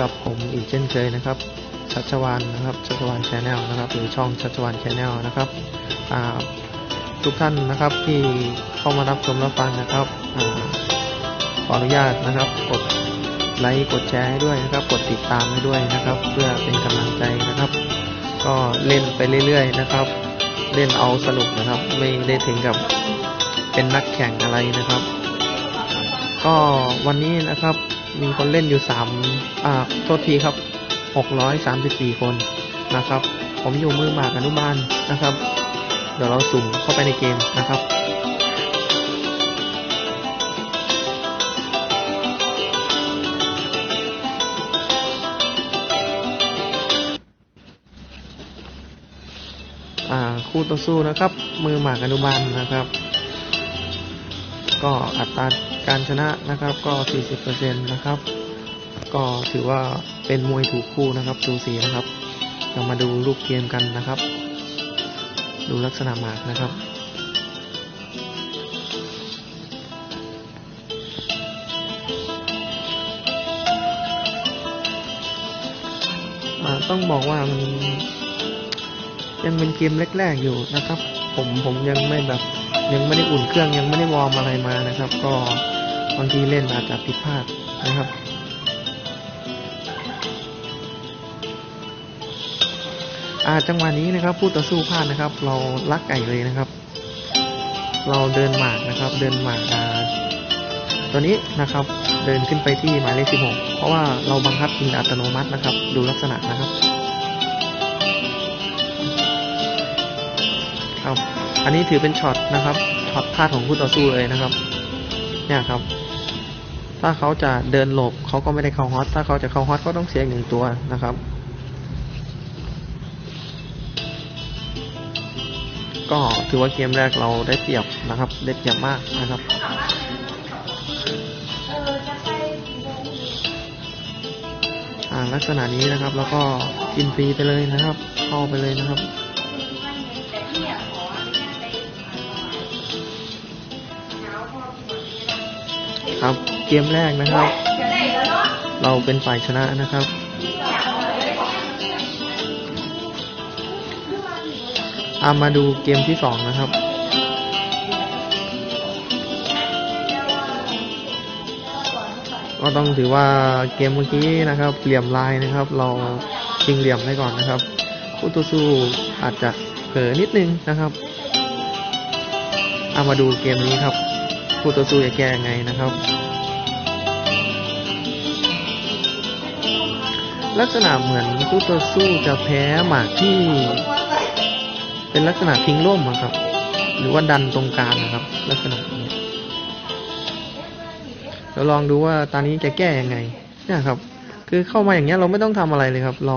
กับผมอีกเช่นเคยนะครับ ชัชวานนะครับ ชัชวานชาแนลนะครับ หรือช่องชัชวานชาแนลนะครับทุกท่านนะครับที่เข้ามารับชมรับฟังนะครับอขออนุญาตนะครับ กดไลค์ กดแชร์ให้ด้วยนะครับ กดติดตามให้ด้วยนะครับ เพื่อเป็นกำลังใจนะครับ ก็เล่นไปเรื่อยๆนะครับ เล่นเอาสนุกนะครับ ไม่ได้ถึงกับเป็นนักแข่งอะไรนะครับ ก็วันนี้นะครับ มีคนเล่นอยู่สามอ่าโทษทีครับหกร้อยสามสิบสี่คนนะครับ ผมอยู่มือหมากอนุบาลนะครับ เดี๋ยวเราสุ่มเข้าไปในเกมนะครับอ่าคู่ต่อสู้นะครับ มือหมากอนุบาลนะครับ ก็อัตราการชนะนะครับก็ 40%นะครับ ก็ถือว่าเป็นมวยถูกคู่นะครับดูสีนะครับเรามาดูรูปเกมกันนะครับ ดูลักษณะหมากนะครับต้องบอกว่ามันยังเป็นเกมแรกๆอยู่นะครับ ผมผมยังไม่แบบ ยังไม่ได้อุ่นเครื่องยังไม่ได้วอร์มอะไรมานะครับ ก็บางทีเล่นอาจจะผิดพลาดนะครับอาจังหวะนี้นะครับผู้ต่อสู้พลาดนะครับ เราลักไก่เลยนะครับ เราเดินหมากนะครับ เดินหมากอ่าตัวนี้นะครับ เดินขึ้นไปที่หมายเลข 16 เพราะว่าเราบังคับยิงอัตโนมัตินะครับ ดูลักษณะนะครับ อันนี้ถือเป็นช็อตนะครับช็อตพลาดของคู่ต่อสู้เลยนะครับ เนี่ยครับ ถ้าเขาจะเดินหลบเขาก็ไม่ได้เข้าฮอต ถ้าเขาจะเข้าฮอตก็ต้องเสียหนึ่งตัวนะครับ ก็ถือว่าเกมแรกเราได้เปรียบนะครับ ได้เปรียบมากนะครับลักษณะนี้นะครับ แล้วก็กินฟรีไปเลยนะครับ เข้าไปเลยนะครับ ครับ เกมแรกนะครับ เราเป็นฝ่ายชนะนะครับ อามาดูเกมที่สองนะครับ ก็ต้องถือว่าเกมเมื่อกี้นะครับ เหลี่ยมลายนะครับ เราชิงเหลี่ยมได้ก่อนนะครับคู่ต่อสู้อาจจะเผลอนิดนึงนะครับ เอามาดูเกมนี้ครับ คู่ต่อสู้จะแก้ยังไงนะครับ ลักษณะเหมือนคู่ต่อสู้จะแพ้หมากที่ เป็นลักษณะทิ้งร่มอะครับ หรือว่าดันตรงกลางนะครับ ลักษณะนี้เราลองดูว่าตอนนี้จะแก้ยังไงเนี่ยครับ คือเข้ามาอย่างเงี้ยเราไม่ต้องทำอะไรเลยครับ เรา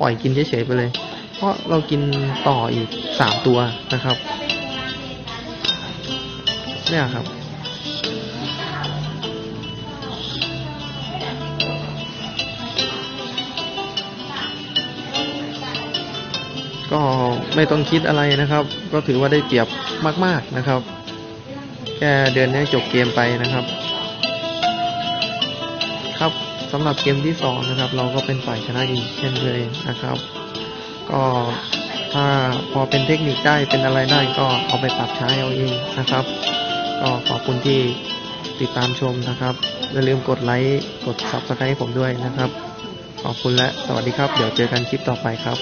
ปล่อยกินเฉยๆไปเลย เพราะเรากินต่ออีกสามตัวนะครับ เนี่ยครับ ไม่ต้องคิดอะไรนะครับ ก็ถือว่าได้เปรียบมาก ๆนะครับ แค่เดินให้จบเกมไปนะครับ ครับสำหรับเกมที่สองนะครับ เราก็เป็นฝ่ายชนะอีกเช่นเคยนะครับ ก็ถ้าพอเป็นเทคนิคได้เป็นอะไรได้ก็เอาไปปรับใช้เอาเองนะครับ ก็ขอบคุณที่ติดตามชมนะครับอย่าลืมกดไลค์กด subscribe ให้ผมด้วยนะครับ ขอบคุณและสวัสดีครับ เดี๋ยวเจอกันคลิปต่อไปครับ